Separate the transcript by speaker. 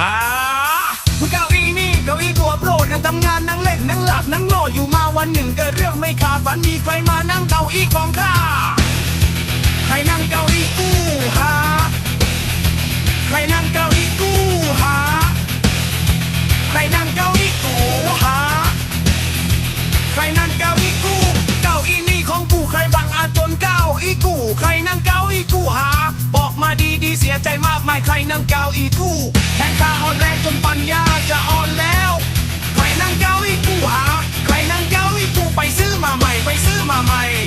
Speaker 1: อ่าเก้าอี้นี่เก้าอี้ตัวโปรดนั่งทำงานนั่งเล่นนั่งหลับนั่งโหลอยู่มาวันหนึ่งเกิดเรื่องไม่คาดฝันมีใครมานั่งเก้าอี้ของข้าใครนั่งเก้าอี้กู้หาใครนั่งเก้าอี้กู้หาใครนั่งเก้าอี้กู้หาใครนั่งเก้าอี้กูเก้าอี้นี่ของกูใครบังอาจจนเก้าอี้กูใครนั่งเก้าอี้กูหาบอกมาดีดีเสียใจมากไม่ใครนั่งเก้าอี้กู ใ